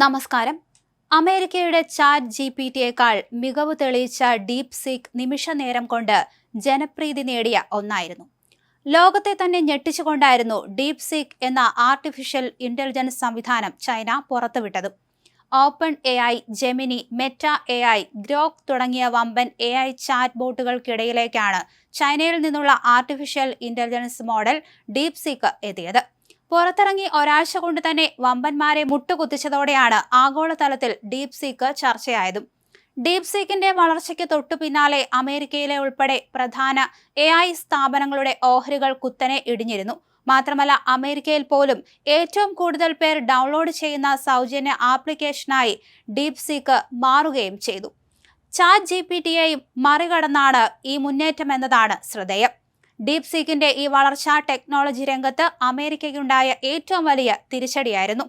നമസ്കാരം. അമേരിക്കയുടെ chat G P ടിയേക്കാൾ മികവ് തെളിയിച്ച ഡീപ് സീക്ക് നിമിഷ നേരം കൊണ്ട് ജനപ്രീതി നേടിയ ഒന്നായിരുന്നു. ലോകത്തെ തന്നെ ഞെട്ടിച്ചുകൊണ്ടായിരുന്നു ഡീപ് സീക്ക് എന്ന ആർട്ടിഫിഷ്യൽ ഇന്റലിജൻസ് സംവിധാനം ചൈന പുറത്തുവിട്ടത്. Open A I Gemini Meta A I Grok തുടങ്ങിയ വമ്പൻ എ ഐ ചാറ്റ് ബോട്ടുകൾക്കിടയിലേക്കാണ് ചൈനയിൽ നിന്നുള്ള artificial intelligence model DeepSeek എത്തിയത്. പുറത്തിറങ്ങി ഒരാഴ്ച കൊണ്ട് തന്നെ വമ്പന്മാരെ മുട്ടുകുത്തിച്ചതോടെയാണ് ആഗോളതലത്തിൽ ഡീപ് സീക്ക് ചർച്ചയായതും. ഡീപ് സീക്കിന്റെ വളർച്ചയ്ക്ക് തൊട്ടു പിന്നാലെ അമേരിക്കയിലെ ഉൾപ്പെടെ പ്രധാന എ ഐ സ്ഥാപനങ്ങളുടെ ഓഹരികൾ കുത്തനെ ഇടിഞ്ഞിരുന്നു. മാത്രമല്ല അമേരിക്കയിൽ പോലും ഏറ്റവും കൂടുതൽ പേർ ഡൗൺലോഡ് ചെയ്യുന്ന സൗജന്യ ആപ്ലിക്കേഷനായി ഡീപ് സീക്ക് മാറുകയും ചെയ്തു. ചാറ്റ് ജി പി ടിയെയും മറികടന്നാണ് ഈ മുന്നേറ്റം എന്നതാണ് ശ്രദ്ധേയം. ഡീപ് സീക്കിന്റെ ഈ വളർച്ചാ ടെക്നോളജി രംഗത്ത് അമേരിക്കയ്ക്കുണ്ടായ ഏറ്റവും വലിയ തിരിച്ചടിയായിരുന്നു.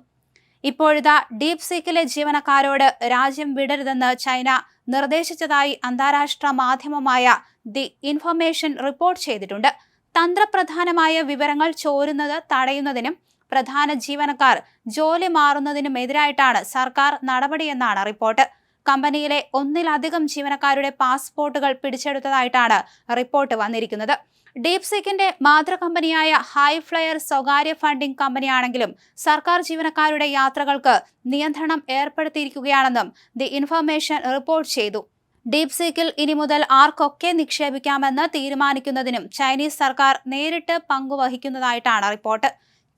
ഇപ്പോഴിതാ ഡീപ് സീക്കിലെ ജീവനക്കാരോട് രാജ്യം വിടരുതെന്ന് ചൈന നിർദ്ദേശിച്ചതായി അന്താരാഷ്ട്ര മാധ്യമമായ ദി ഇൻഫർമേഷൻ റിപ്പോർട്ട് ചെയ്തിട്ടുണ്ട്. തന്ത്രപ്രധാനമായ വിവരങ്ങൾ ചോരുന്നത് തടയുന്നതിനും പ്രധാന ജീവനക്കാർ ജോലി മാറുന്നതിനുമെതിരായിട്ടാണ് സർക്കാർ നടപടിയെന്നാണ് റിപ്പോർട്ട്. കമ്പനിയിലെ ഒന്നിലധികം ജീവനക്കാരുടെ പാസ്പോർട്ടുകൾ പിടിച്ചെടുത്തതായിട്ടാണ് റിപ്പോർട്ട് വന്നിരിക്കുന്നത്. ഡീപ് സീക്കിന്റെ മാതൃകമ്പനിയായ ഹൈ ഫ്ലയർ സ്വകാര്യ ഫണ്ടിംഗ് കമ്പനിയാണെങ്കിലും സർക്കാർ ജീവനക്കാരുടെ യാത്രകൾക്ക് നിയന്ത്രണം ഏർപ്പെടുത്തിയിരിക്കുകയാണെന്നും ദി ഇൻഫർമേഷൻ റിപ്പോർട്ട് ചെയ്തു. ഡീപ് സീക്കിൽ ഇനി മുതൽ ആർക്കൊക്കെ നിക്ഷേപിക്കാമെന്ന് തീരുമാനിക്കുന്നതിനും ചൈനീസ് സർക്കാർ നേരിട്ട് പങ്കുവഹിക്കുന്നതായിട്ടാണ് റിപ്പോർട്ട്.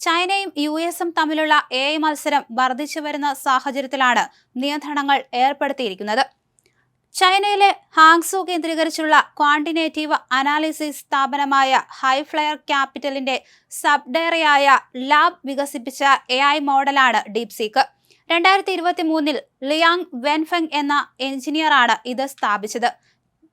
ചൈനയും യു എസും തമ്മിലുള്ള എ മത്സരം വർദ്ധിച്ചു വരുന്ന സാഹചര്യത്തിലാണ് നിയന്ത്രണങ്ങൾ ഏർപ്പെടുത്തിയിരിക്കുന്നത്. ചൈനയിലെ ഹാങ്സു കേന്ദ്രീകരിച്ചുള്ള ക്വാണ്ടിനേറ്റീവ് അനാലിസിസ് സ്ഥാപനമായ ഹൈഫ്ലയർ ക്യാപിറ്റലിന്റെ സബ്ഡയറിയായ ലാബ് വികസിപ്പിച്ച എ ഐ മോഡലാണ് ഡീപ് സീക്ക് രണ്ടായിരത്തി ഇരുപത്തി മൂന്നിൽ ലിയാങ് വെൻഫെങ് എന്ന എഞ്ചിനീയറാണ് ഇത് സ്ഥാപിച്ചത്.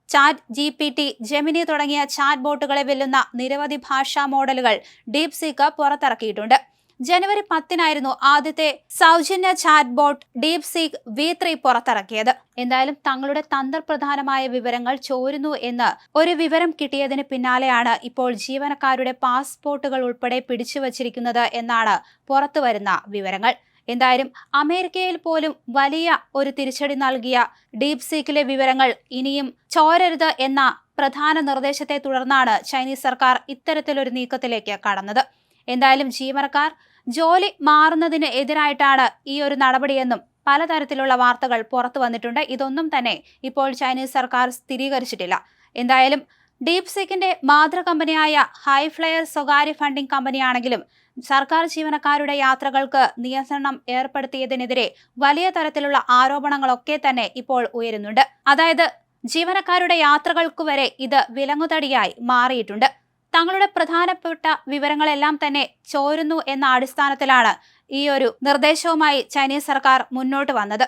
Chat G P T Gemini തുടങ്ങിയ ചാറ്റ് ബോട്ടുകളെ വെല്ലുന്ന നിരവധി ഭാഷാ മോഡലുകൾ ഡീപ് സീക്ക് പുറത്തിറക്കിയിട്ടുണ്ട്. ജനുവരി പത്തിനായിരുന്നു ആദ്യത്തെ സൗജന്യ chat bot DeepSeek V three പുറത്തിറക്കിയത്. എന്തായാലും തങ്ങളുടെ തന്ത്രപ്രധാനമായ വിവരങ്ങൾ ചോരുന്നു എന്ന് ഒരു വിവരം കിട്ടിയതിന് പിന്നാലെയാണ് ഇപ്പോൾ ജീവനക്കാരുടെ പാസ്പോർട്ടുകൾ ഉൾപ്പെടെ പിടിച്ചുവച്ചിരിക്കുന്നത് എന്നാണ് പുറത്തുവരുന്ന വിവരങ്ങൾ. എന്തായാലും അമേരിക്കയിൽ പോലും വലിയ ഒരു തിരിച്ചടി നൽകിയ ഡീപ് സീക്കിലെ വിവരങ്ങൾ ഇനിയും ചോരരുത് എന്ന പ്രധാന നിർദ്ദേശത്തെ തുടർന്നാണ് ചൈനീസ് സർക്കാർ ഇത്തരത്തിലൊരു നീക്കത്തിലേക്ക് കടന്നത്. എന്തായാലും ജീവനക്കാർ ജോലി മാറുന്നതിന് എതിരായിട്ടാണ് ഈ ഒരു നടപടിയെന്നും പലതരത്തിലുള്ള വാർത്തകൾ പുറത്തു വന്നിട്ടുണ്ട്. ഇതൊന്നും തന്നെ ഇപ്പോൾ ചൈനീസ് സർക്കാർ സ്ഥിരീകരിച്ചിട്ടില്ല. എന്തായാലും ഡീപ് സിക്കിന്റെ മാതൃ കമ്പനിയായ ഹൈഫ്ലയർ സ്വകാര്യ ഫണ്ടിംഗ് കമ്പനിയാണെങ്കിലും സർക്കാർ ജീവനക്കാരുടെ യാത്രകൾക്ക് നിയന്ത്രണം ഏർപ്പെടുത്തിയതിനെതിരെ വലിയ തരത്തിലുള്ള ആരോപണങ്ങളൊക്കെ തന്നെ ഇപ്പോൾ ഉയരുന്നുണ്ട്. അതായത് ജീവനക്കാരുടെ യാത്രകൾക്കു വരെ ഇത് വിലങ്ങുതടിയായി മാറിയിട്ടുണ്ട്. തങ്ങളുടെ പ്രധാനപ്പെട്ട വിവരങ്ങളെല്ലാം തന്നെ ചോരുന്നു എന്ന അടിസ്ഥാനത്തിലാണ് ഈ ഒരു നിർദ്ദേശവുമായി ചൈനീസ് സർക്കാർ മുന്നോട്ട് വന്നത്.